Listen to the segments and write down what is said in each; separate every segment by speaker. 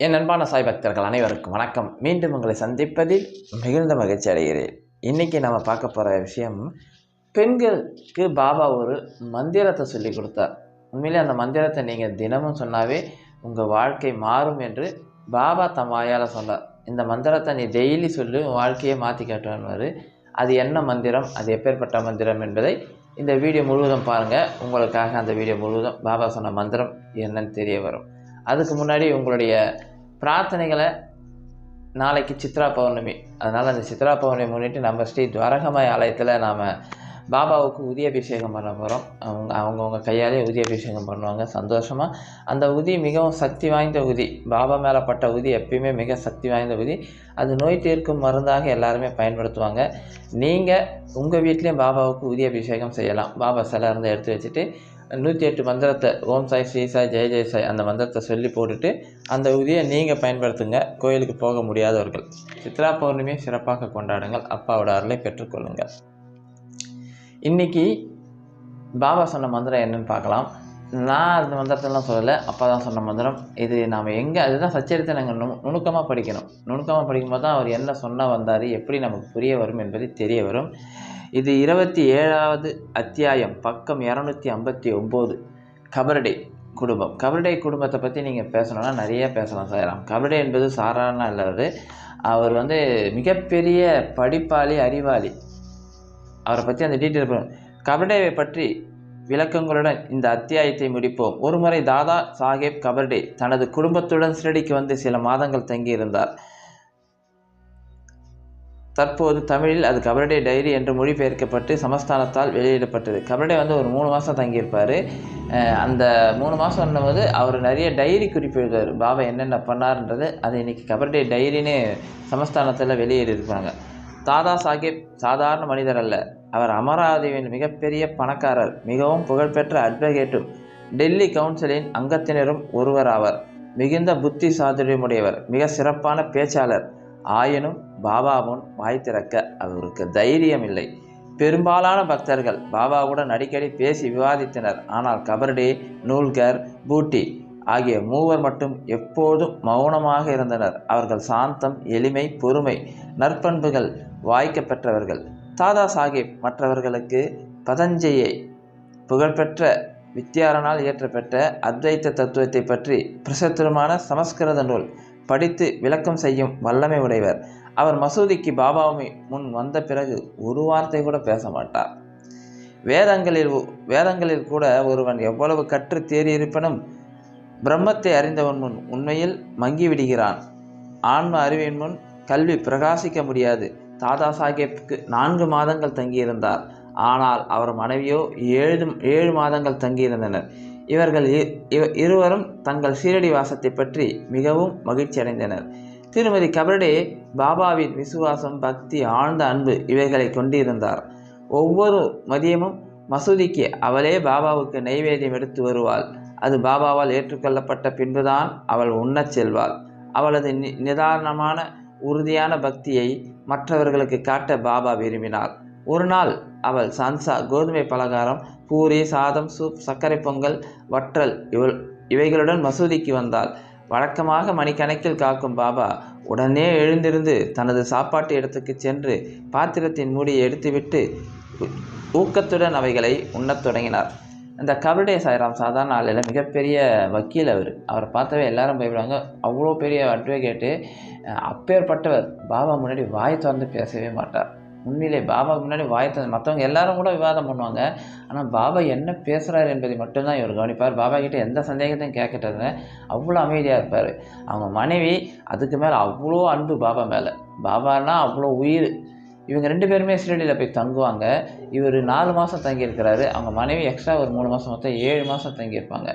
Speaker 1: என் அன்பான சாய் பக்தர்கள் அனைவருக்கும் வணக்கம். மீண்டும் உங்களை சந்திப்பதில் மிகுந்த மகிழ்ச்சி அடைகிறேன். இன்றைக்கி நம்ம பார்க்க போகிற விஷயம் பெண்களுக்கு பாபா ஒரு மந்திரத்தை சொல்லி கொடுத்தார். உண்மையிலே அந்த மந்திரத்தை நீங்கள் தினமும் சொன்னாவே உங்கள் வாழ்க்கை மாறும் என்று பாபா தம் வாயால் சொன்னார். இந்த மந்திரத்தை நீ டெய்லி சொல்லி உன் வாழ்க்கையை மாற்றி காட்டுவார் அது என்ன மந்திரம் அது எப்பேற்பட்ட மந்திரம் என்பதை இந்த வீடியோ முழுவதும் பாருங்கள் உங்களுக்காக அந்த வீடியோ முழுவதும் பாபா சொன்ன மந்திரம் என்னன்னு தெரிய வரும். அதுக்கு முன்னாடி உங்களுடைய பிரார்த்தனைகளை நாளைக்கு சித்ரா பௌர்ணமி. அதனால் அந்த சித்ரா பௌர்ணமி முன்னிட்டு நம்ம ஸ்ரீ துவரகமாய் ஆலயத்தில் நாம் பாபாவுக்கு உதி அபிஷேகம் பண்ண போகிறோம் அவங்க அவங்கவுங்க கையாலே உதி அபிஷேகம் பண்ணுவாங்க சந்தோஷமாக அந்த உதி மிகவும் சக்தி வாய்ந்த உதி. பாபா மேலே பட்ட உதி எப்பயுமே மிக சக்தி வாய்ந்த உதி. அது நோய் தீர்க்கும் மருந்தாக எல்லாருமே பயன்படுத்துவாங்க. நீங்கள் உங்கள் வீட்லேயும் பாபாவுக்கு உதி அபிஷேகம் செய்யலாம். பாபா சிலை இருந்து எடுத்து வச்சுட்டு நூற்றி எட்டு மந்திரத்தை ஓம் சாய் ஸ்ரீ சாய் ஜெய ஜெய சாய் அந்த மந்திரத்தை சொல்லி போட்டுட்டு அந்த உதியை நீங்கள் பயன்படுத்துங்க. கோயிலுக்கு போக முடியாதவர்கள். சித்ரா பௌர்ணமியை சிறப்பாக கொண்டாடுங்கள். அப்பாவோட அருளை பெற்றுக்கொள்ளுங்கள். இன்றைக்கி பாபா சொன்ன மந்திரம் என்னன்னு பார்க்கலாம். நான் அந்த மந்திரத்தெல்லாம் சொல்லலை. அப்பா தான் சொன்ன மந்திரம். இது நாம் எங்கே அதுதான் சச்சரித்தை நாங்கள் நு நுணுக்கமாக படிக்கணும். நுணுக்கமாக படிக்கும்போது தான் அவர் என்ன சொன்ன வந்தார் எப்படி நமக்கு புரிய வரும் என்பது தெரிய வரும். இது இருபத்தி ஏழாவது அத்தியாயம் பக்கம் இரநூத்தி ஐம்பத்தி ஒம்பது. கபர்டே குடும்பம். கபர்டே குடும்பத்தை பற்றி நீங்கள் பேசணும்னா நிறைய பேசலாம் சாயராம் கபர்டே என்பது சாதாரண அல்லவர் அவர் வந்து மிகப்பெரிய படிப்பாளி அறிவாளி. அவரை பற்றி அந்த டீட்டெயில் கபர்டேவை பற்றி விளக்கங்களுடன் இந்த அத்தியாயத்தை முடிப்போம். ஒருமுறை தாதா சாஹேப் கபர்டே தனது குடும்பத்துடன் சிரடிக்கு வந்து சில மாதங்கள் தங்கியிருந்தார். தற்போது தமிழில் அது கபர்டே டைரி என்று மொழிபெயர்க்கப்பட்டு சமஸ்தானத்தால் வெளியிடப்பட்டது. கபர்டே வந்து ஒரு மூணு மாதம் தங்கியிருப்பார். அந்த மூணு மாதம் போது அவர் நிறைய டைரி குறிப்பு எழுதுவார். பாபா என்னென்ன பண்ணார்ன்றது அது இன்றைக்கி கபர்டே டைரின்னு சமஸ்தானத்தில் வெளியிட்டிருப்பாங்க தாதா சாஹேப் சாதாரண மனிதர் அல்ல. அவர் அமராவதியின் மிகப்பெரிய பணக்காரர். மிகவும் புகழ்பெற்ற அட்வொகேட்டும் டெல்லி கவுன்சிலின் அங்கத்தினரும் ஒருவர் ஆவர் மிகுந்த புத்தி சாதுரியமுடையவர் மிக சிறப்பான பேச்சாளர். ஆயினும் பாபாவும் வாய் திறக்க அவருக்கு தைரியம் இல்லை பெரும்பாலான பக்தர்கள் பாபாவுடன் அடிக்கடி பேசி விவாதித்தனர். ஆனால் கபர்டே நூல்கர் பூட்டி ஆகிய மூவர் மட்டும் எப்போதும் மௌனமாக இருந்தனர். அவர்கள் சாந்தம் எளிமை பொறுமை நற்பண்புகள் வாய்க்க பெற்றவர்கள் தாதா சாஹேப் மற்றவர்களுக்கு பதஞ்சயை புகழ்பெற்ற வித்யாரனால் இயற்றப்பெற்ற அத்வைத்த தத்துவத்தை பற்றி பிரசித்தமான சமஸ்கிருத நூல் படித்து விளக்கம் செய்யும் வல்லமை உடையவர். அவர் மசூதிக்கு பாபாவை முன் வந்த பிறகு ஒரு வார்த்தை கூட பேச மாட்டார். வேதங்களில் வேதங்களில் கூட ஒருவன் எவ்வளவு கற்று தேறியிருப்பினும் பிரம்மத்தை அறிந்தவன் முன் உண்மையில் மங்கிவிடுகிறான். ஆன்ம அறிவின் முன் கல்வி பிரகாசிக்க முடியாது. தாதா சாஹேப்புக்கு நான்கு மாதங்கள் தங்கியிருந்தார். ஆனால் அவர் மனைவியோ ஏழு ஏழு மாதங்கள் தங்கியிருந்தனர். இவர்கள் இருவரும் தங்கள் சீரடி வாசத்தை பற்றி மிகவும் மகிழ்ச்சி அடைந்தனர் திருமதி கபர்டே பாபாவின் விசுவாசம் பக்தி ஆழ்ந்த அன்பு இவைகளை கொண்டிருந்தார். ஒவ்வொரு மதியமும் மசூதிக்கு அவளே பாபாவுக்கு நைவேத்தியம் எடுத்து வருவாள். அது பாபாவால் ஏற்றுக்கொள்ளப்பட்ட பின்புதான் அவள் உண்ணச் செல்வாள். அவளது நிதானமான உறுதியான பக்தியை மற்றவர்களுக்கு காட்ட பாபா விரும்பினாள் ஒரு நாள் அவள் சன்சா கோதுமை பலகாரம் பூரி சாதம் சூப் சர்க்கரை பொங்கல் வற்றல் இவள் இவைகளுடன் மசூதிக்கு வந்தாள். வழக்கமாக மணிக்கணக்கில் காக்கும் பாபா உடனே எழுந்திருந்து தனது சாப்பாட்டு இடத்துக்கு சென்று பாத்திரத்தின் மூடியை எடுத்துவிட்டு ஊக்கத்துடன் அவைகளை உண்ணத் தொடங்கினார். இந்த கபடே சாய்ராம் சாதாரண ஆளில் மிகப்பெரிய வக்கீல் அவர். அவரை பார்த்தவே எல்லாரும் போய்விடுவாங்க அவ்வளோ பெரிய அட்வொகேட்டு அப்பேற்பட்டவர். பாபா முன்னாடி வாய் திறந்து பேசவே மாட்டார். உண்மையிலே பாபா முன்னாடி வாய்த்த மற்றவங்க எல்லாரும் கூட விவாதம் பண்ணுவாங்க. ஆனால் பாபா என்ன பேசுகிறார் என்பதை மட்டும்தான் இவர் கவனிப்பார். பாபா கிட்டே எந்த சந்தேகத்தையும் கேட்கட்டது அவ்வளோ அமைதியாக இருப்பார். அவங்க மனைவி அதுக்கு மேலே அவ்வளோ அன்பு பாபா மேலே. பாபானா அவ்வளோ உயிர். இவங்க ரெண்டு பேருமே சிறடியில் போய் தங்குவாங்க. இவர் நாலு மாதம் தங்கியிருக்கிறாரு. அவங்க மனைவி எக்ஸ்ட்ரா ஒரு மூணு மாதம் மொத்தம் ஏழு மாதம் தங்கியிருப்பாங்க.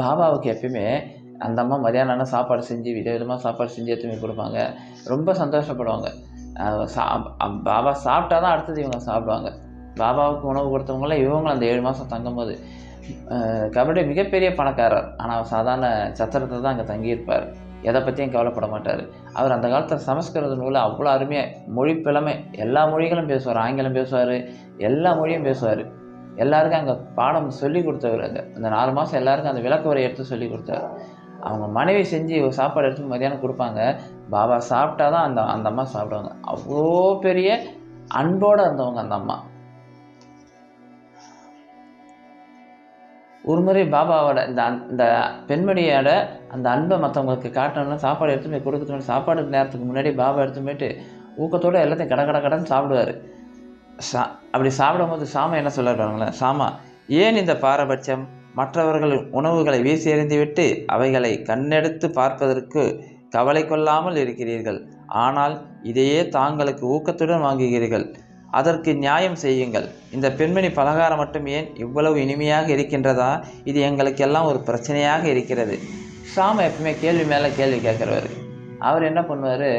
Speaker 1: பாபாவுக்கு எப்பயுமே அந்த அம்மா மதியானம் சாப்பாடு செஞ்சு வித விதமாக சாப்பாடு செஞ்சு எடுத்துமே கொடுப்பாங்க. ரொம்ப சந்தோஷப்படுவாங்க. சா பாபா சாப்பிட்டா தான் அடுத்தது இவங்க சாப்பிடுவாங்க. பாபாவுக்கு உணவு கொடுத்தவங்களாம் இவங்களும் அந்த ஏழு மாதம் தங்கும்போது கபடி மிகப்பெரிய பணக்காரர். ஆனால் சாதாரண சத்திரத்தை தான் அங்கே தங்கியிருப்பார். எதை பற்றியும் கவலைப்பட மாட்டார். அவர் அந்த காலத்தில் சமஸ்கிருத நூலில் அவ்வளோ அருமையாக மொழி பிழமை எல்லா மொழிகளும் பேசுவார். ஆங்கிலம் பேசுவார் எல்லா மொழியும் பேசுவார். எல்லாருக்கும் அங்கே பாடம் சொல்லி கொடுத்தவர் அங்கே. அந்த நாலு மாதம் எல்லாருக்கும் அந்த விளக்க உரை எடுத்து சொல்லி கொடுத்தாரு. அவங்க மனைவி செஞ்சு சாப்பாடு எடுத்து மதியானம் கொடுப்பாங்க. பாபா சாப்பிட்டா தான் அந்த அந்த அம்மா சாப்பிடுவாங்க. அவ்வளோ பெரிய அன்போடு இருந்தவங்க அந்த அம்மா. ஒரு முறை பாபாவோட இந்த இந்த பெண்மணியோட அந்த அன்பை மற்றவங்களுக்கு காட்டணும்னா சாப்பாடு எடுத்து போய் கொடுக்கணும் சாப்பாடு நேரத்துக்கு முன்னாடி பாபா எடுத்து போயிட்டு ஊக்கத்தோடு எல்லாத்தையும் கட கட கடன்னு சாப்பிடுவார். சா அப்படி சாப்பிடும்போது சாமா என்ன சொல்லுறாங்களே சாமா ஏன் இந்த பாரபட்சம்? மற்றவர்கள் உணவுகளை வீசி எறிந்துவிட்டு அவைகளை கண்ணெடுத்து பார்ப்பதற்கு கவலை கொள்ளாமல் இருக்கிறீர்கள். ஆனால் இதையே தாங்களுக்கு ஊக்கத்துடன் வாங்குகிறீர்கள். அதற்கு நியாயம் செய்யுங்கள். இந்த பெண்மணி பலகாரம் மட்டும் ஏன் இவ்வளவு இனிமையாக இருக்கின்றதா? இது எங்களுக்கெல்லாம் ஒரு பிரச்சனையாக இருக்கிறது. சாம எப்பவுமே கேள்வி மேலே கேள்வி கேட்குறவர். அவர் என்ன பண்ணுவார்?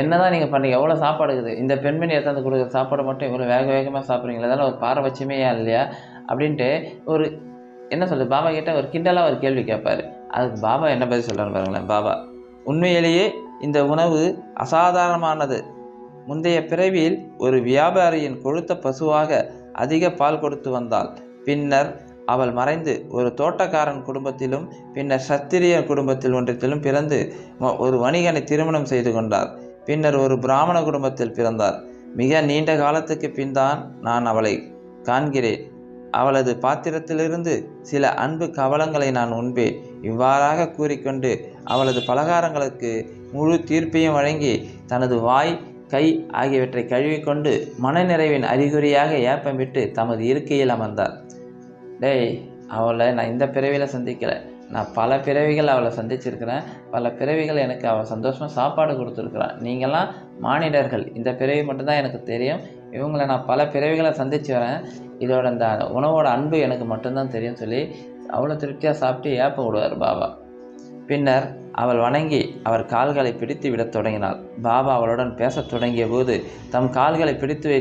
Speaker 1: என்னதான் நீங்கள் பண்ணீங்க? எவ்வளோ சாப்பாடு இருக்குது? இந்த பெண்மணி எடுத்தாந்து கொடுக்குற சாப்பாடு மட்டும் இவ்வளோ வேக வேகமாக சாப்பிட்றீங்களா அதெல்லாம் ஒரு பாரபட்சமே இல்லையா? அப்படின்ட்டு ஒரு என்ன சொல்கிறது பாபா கிட்ட ஒரு கிண்டலாக ஒரு கேள்வி கேட்பார் அதுக்கு பாபா என்ன பதில் சொல்கிறாரு பாருங்களேன் பாபா. உண்மையிலேயே இந்த உணவு அசாதாரணமானது. முந்தைய பிறவியில் ஒரு வியாபாரியின் கொழுத்த பசுவாக அதிக பால் கொடுத்து வந்தாள். பின்னர் அவள் மறைந்து ஒரு தோட்டக்காரன் குடும்பத்திலும் பின்னர் சத்திரிய குடும்பத்தில் ஒன்றத்திலும் பிறந்து ஒரு வணிகனை திருமணம் செய்து கொண்டார். பின்னர் ஒரு பிராமண குடும்பத்தில் பிறந்தார். மிக நீண்ட காலத்துக்கு பின்தான் நான் அவளை காண்கிறேன். அவளது பாத்திரத்திலிருந்து சில அன்பு கவலங்களை நான் உண்பேன். இவ்வாறாக கூறிக்கொண்டு அவளது பலகாரங்களுக்கு முழு தீர்ப்பையும் வழங்கி தனது வாய் கை ஆகியவற்றை கழுவிக்கொண்டு மனநிறைவின் அறிகுறியாக ஏப்பமிட்டு தமது இருக்கையில் அமர்ந்தார் டேய் அவளை நான் இந்த பிறவியில் சந்திக்கலை. நான் பல பிறவிகள் அவளை சந்திச்சிருக்கிறேன். பல பிறவிகள் எனக்கு அவள் சந்தோஷமாக சாப்பாடு கொடுத்துருக்குறான் நீங்களாம் மானிடர்கள். இந்த பிறவி மட்டும்தான் எனக்கு தெரியும். இவங்களை நான் பல பிறவிகளை சந்தித்து வரேன். இதோட இந்த உணவோட அன்பு எனக்கு மட்டும்தான் தெரியும் சொல்லி அவ்வளோ திருப்தியாக சாப்பிட்டு ஏப்ப விடுவார் பாபா. பின்னர் அவள் வணங்கி அவர் கால்களை பிடித்து விடத் தொடங்கினாள். பாபா அவளுடன் பேசத் தொடங்கிய போது தம் கால்களை பிடித்து வை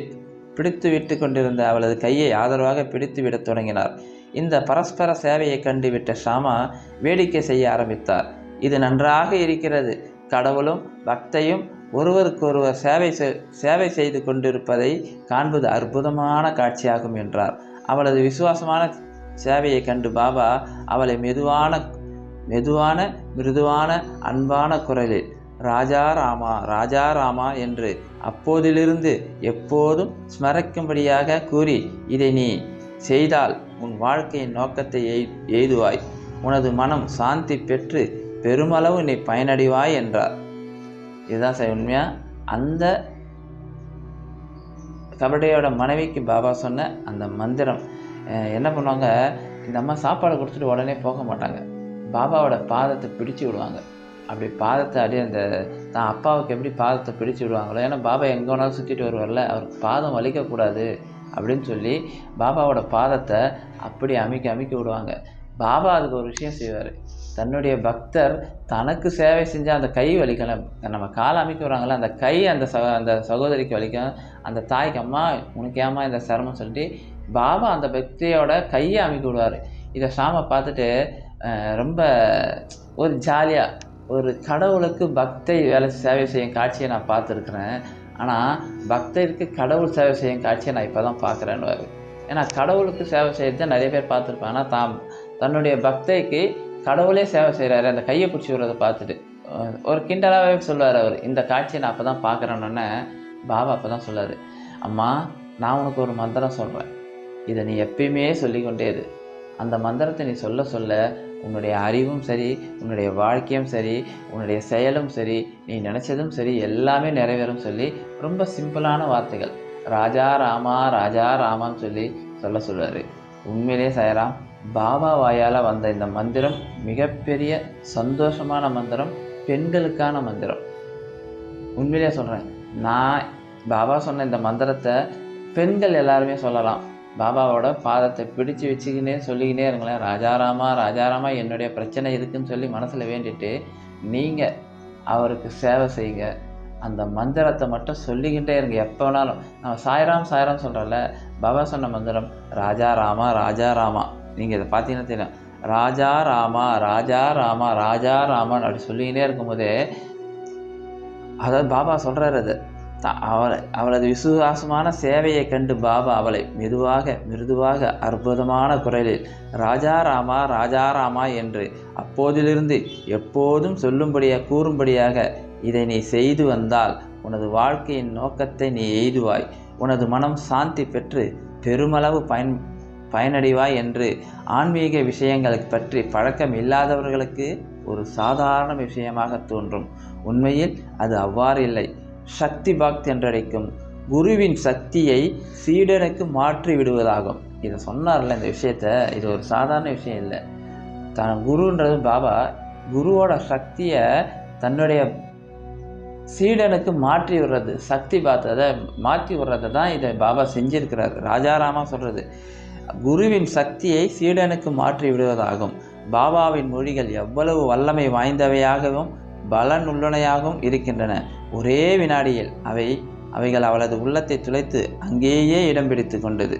Speaker 1: பிடித்து விட்டு கொண்டிருந்த அவளது கையை ஆதரவாக பிடித்து விடத் தொடங்கினார். இந்த பரஸ்பர சேவையை கண்டு விட்ட ஷாமா வேடிக்கை செய்ய ஆரம்பித்தார். இது நன்றாக இருக்கிறது. கடவுளும் பக்தையும் ஒருவருக்கொருவர் சேவை செ- சேவை செய்து கொண்டிருப்பதை காண்பது அற்புதமான காட்சியாகும் என்றார். அவளது விசுவாசமான சேவையை கண்டு பாபா அவளை மெதுவான மெதுவான மிருதுவான அன்பான குரலில் ராஜா ராமா ராஜா ராமா என்று அப்போதிலிருந்து எப்போதும் ஸ்மரிக்கும்படியாக கூறி இதை நீ செய்தால் உன் வாழ்க்கையின் நோக்கத்தை எய்துவாய். உனது மனம் சாந்தி பெற்று பெருமளவு நீ பயனடைவாய் என்றார். இதுதான் சார் உண்மையாக அந்த கபடியோட மனைவிக்கு பாபா சொன்ன அந்த மந்திரம். என்ன பண்ணுவாங்க? இந்த அம்மா சாப்பாடு கொடுத்துட்டு உடனே போக மாட்டாங்க. பாபாவோட பாதத்தை பிடிச்சு விடுவாங்க. அப்படி பாதத்தை அப்படியே அந்த தான் அப்பாவுக்கு எப்படி பாதத்தை பிடிச்சு விடுவாங்களோ? ஏன்னா பாபா எங்கே வேணாலும் சுற்றிட்டு வருவார்ல அவருக்கு பாதம் வலிக்கக்கூடாது அப்படின்னு சொல்லி பாபாவோட பாதத்தை அப்படி அமைக்க அமைக்க விடுவாங்க. பாபா அதுக்கு ஒரு விஷயம் செய்வார். தன்னுடைய பக்தர் தனக்கு சேவை செஞ்சால் அந்த கை வலிக்கலாம் நம்ம காலை அமைக்க வராங்களே அந்த கை அந்த ச அந்த சகோதரிக்கு வலிக்கும். அந்த தாய்க்கு அம்மா உனக்கு ஏமா இந்த சிரமம்? சொல்லிட்டு பாபா அந்த பக்தியோட கையை அமைக்க விடுவார். இதை சாம பார்த்துட்டு ரொம்ப ஒரு ஜாலியாக ஒரு கடவுளுக்கு பக்தை வேலை சேவை செய்யும் காட்சியை நான் பார்த்துருக்குறேன். ஆனால் பக்தருக்கு கடவுள் சேவை செய்யும் காட்சியை நான் இப்போ தான் பார்க்குறேன்னு ஏன்னா கடவுளுக்கு சேவை செய்யறது நிறைய பேர் பார்த்துருப்பாங்க. ஆனால் தாம் தன்னுடைய பக்தைக்கு கடவுளே சேவை செய்கிறாரு அந்த கையை பிடிச்சி விடுறதை பார்த்துட்டு ஒரு கிண்டலாகவே சொல்லுவார் அவர். இந்த காட்சியை நான் அப்போ தான் பார்க்குறேன்னொன்னே பாபா அப்போ தான் சொல்லுவார் அம்மா நான் உனக்கு ஒரு மந்திரம் சொல்கிறேன் இதை நீ எப்பயுமே சொல்லிக்கொண்டே இரு. அந்த மந்திரத்தை நீ சொல்ல சொல்ல உன்னுடைய அறிவும் சரி உன்னுடைய வாழ்க்கையும் சரி உன்னுடைய செயலும் சரி நீ நினச்சதும் சரி எல்லாமே நிறைவேறும் சொல்லி ரொம்ப சிம்பிளான வார்த்தைகள். ராஜா ராமா ராஜா ராமான்னு சொல்லி சொல்ல சொல்லுவார். உண்மையிலே சயராம் பாபா வாயால் வந்த இந்த மந்திரம் மிகப்பெரிய சந்தோஷமான மந்திரம் பெண்களுக்கான மந்திரம். உண்மையிலே சொல்கிறேன் நான் பாபா சொன்ன இந்த மந்திரத்தை பெண்கள் எல்லாருமே சொல்லலாம். பாபாவோட பாதத்தை பிடிச்சு வச்சுக்கினே சொல்லிக்கினே இருங்களேன். ராஜாராமா ராஜாராமா என்னுடைய பிரச்சனை இருக்குன்னு சொல்லி மனசில் வேண்டிட்டு நீங்கள் அவருக்கு சேவை செய்யுங்க. அந்த மந்திரத்தை மட்டும் சொல்லிக்கிட்டே இருங்க. எப்போ வேணாலும். நம்ம சாய்ராம் சாய்ராம் சொல்கிறோம்ல பாபா சொன்ன மந்திரம் ராஜா ராமா ராஜா ராமா நீங்கள் இதை பார்த்தீங்கன்னா தெரியும்? ராஜா ராமா ராஜா ராமா ராஜா ராமன் அப்படி சொல்லிக்கிட்டே இருக்கும்போதே அதாவது பாபா சொல்கிறார் அது. அவளை அவளது விசுவாசமான சேவையை கண்டு பாபா அவளை மெதுவாக மிருதுவாக அற்புதமான குரலில் ராஜா ராமா ராஜா ராமா என்று அப்போதிலிருந்து எப்போதும் சொல்லும்படியாக கூறும்படியாக இதை நீ செய்து வந்தால் உனது வாழ்க்கையின் நோக்கத்தை நீ எய்துவாய். உனது மனம் சாந்தி பெற்று பெருமளவு பயன் பயனடைவாய் என்று ஆன்மீக விஷயங்களை பற்றி பழக்கம் இல்லாதவர்களுக்கு ஒரு சாதாரண விஷயமாக தோன்றும். உண்மையில் அது அவ்வாறு இல்லை. சக்தி பக்த் என்றழைக்கும் குருவின் சக்தியை சீடனுக்கு மாற்றி விடுவதாகும். இதை சொன்னார்ல இந்த விஷயத்த? இது ஒரு சாதாரண விஷயம் இல்லை. தான் குருன்றது பாபா குருவோட சக்தியை தன்னுடைய சீடனுக்கு மாற்றி விடுறது சக்தி பார்த்ததை மாற்றி விடுறதை தான் இதை பாபா செஞ்சிருக்கிறார். ராஜாராமா சொல்கிறது குருவின் சக்தியை சீடனுக்கு மாற்றி விடுவதாகும். பாபாவின் மொழிகள் எவ்வளவு வல்லமை வாய்ந்தவையாகவும் பலனுள்ளனையாகவும் இருக்கின்றன. ஒரே வினாடியில் அவை அவைகள் அவளது உள்ளத்தை துளைத்து அங்கேயே இடம் பிடித்து கொண்டது.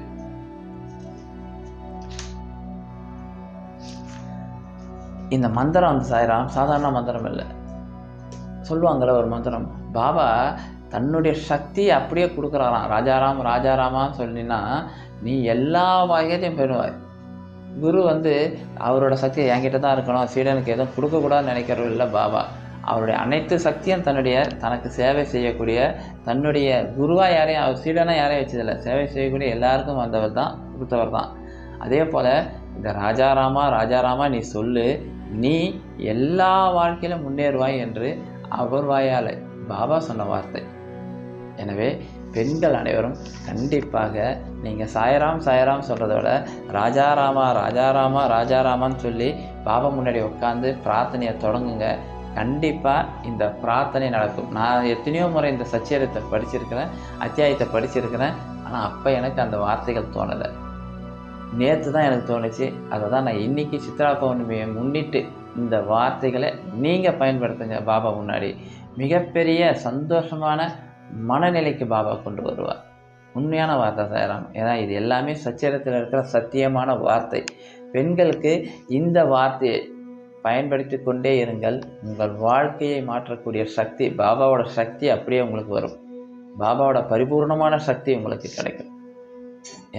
Speaker 1: இந்த மந்திரம் வந்து சாய்ராம் சாதாரண மந்திரம் இல்லை சொல்லுவாங்கள்ல ஒரு மந்திரம் பாபா தன்னுடைய சக்தியை அப்படியே கொடுக்குறாராம். ராஜாராம் ராஜாராமான்னு சொன்னீங்கன்னா நீ எல்லா வகையத்தையும் பெறுவாய். குரு வந்து அவரோட சக்தியை என்கிட்ட தான் இருக்கணும். சீடனுக்கு எதுவும் கொடுக்கக்கூடாதுன்னு நினைக்கிறவர் இல்லை பாபா. அவருடைய அனைத்து சக்தியும் தன்னுடைய தனக்கு சேவை செய்யக்கூடிய தன்னுடைய குருவாக யாரையும் அவர் சீடனாக யாரையும் வச்சதில்லை. சேவை செய்யக்கூடிய எல்லாருக்கும் வந்தவர் தான் கொடுத்தவர் தான். அதே போல் இந்த ராஜாராமா ராஜாராமா நீ சொல்லு நீ எல்லா வாழ்க்கையிலும் முன்னேறுவாய் என்று அவர் வாயால் பாபா சொன்ன வார்த்தை. எனவே பெண்கள் அனைவரும் கண்டிப்பாக நீங்கள் சாயராம் சாயராம் சொல்கிறத விட ராஜாராமா ராஜாராமா ராஜாராமான்னு சொல்லி பாபா முன்னாடி உட்காந்து பிரார்த்தனையை தொடங்குங்க. கண்டிப்பாக இந்த பிரார்த்தனை நடக்கும். நான் எத்தனையோ முறை இந்த சச்சரித்தை படிச்சிருக்கிறேன் அத்தியாயத்தை படிச்சிருக்கிறேன் ஆனால் அப்போ எனக்கு அந்த வார்த்தைகள் தோணலை. நேற்று தான் எனக்கு தோணுச்சு. அதை தான் நான் இன்றைக்கி சித்ரா பௌர்ணமியை முன்னிட்டு இந்த வார்த்தைகளை நீங்கள் பயன்படுத்துங்க பாபா முன்னாடி. மிகப்பெரிய சந்தோஷமான மனநிலைக்கு பாபா கொண்டு வருவார். உண்மையான வார்த்தை சாயராம். ஏன்னா இது எல்லாமே சச்சரத்தில் இருக்கிற சத்தியமான வார்த்தை. பெண்களுக்கு இந்த வார்த்தையை பயன்படுத்தி கொண்டே இருங்கள். உங்கள் வாழ்க்கையை மாற்றக்கூடிய சக்தி பாபாவோட சக்தி அப்படியே உங்களுக்கு வரும். பாபாவோட பரிபூர்ணமான சக்தி உங்களுக்கு கிடைக்கும்.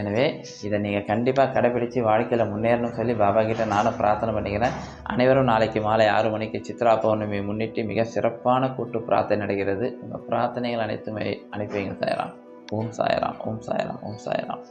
Speaker 1: எனவே இதை நீங்கள் கண்டிப்பாக கடைபிடித்து வாழ்க்கையில் முன்னேறணும்னு சொல்லி பாபா கிட்ட நானும் பிரார்த்தனை பண்ணிக்கிறேன். அனைவரும் நாளைக்கு மாலை ஆறு மணிக்கு சித்ரா பௌர்ணமியை முன்னிட்டு மிக சிறப்பான கூட்டு பிரார்த்தனை நடக்கிறது. உங்கள் பிரார்த்தனைகள் அனைத்துமே அனுப்பி வைங்க சாயராம். ஓம் சாயராம் ஓம் சாயராம் ஓம் சாயராம்.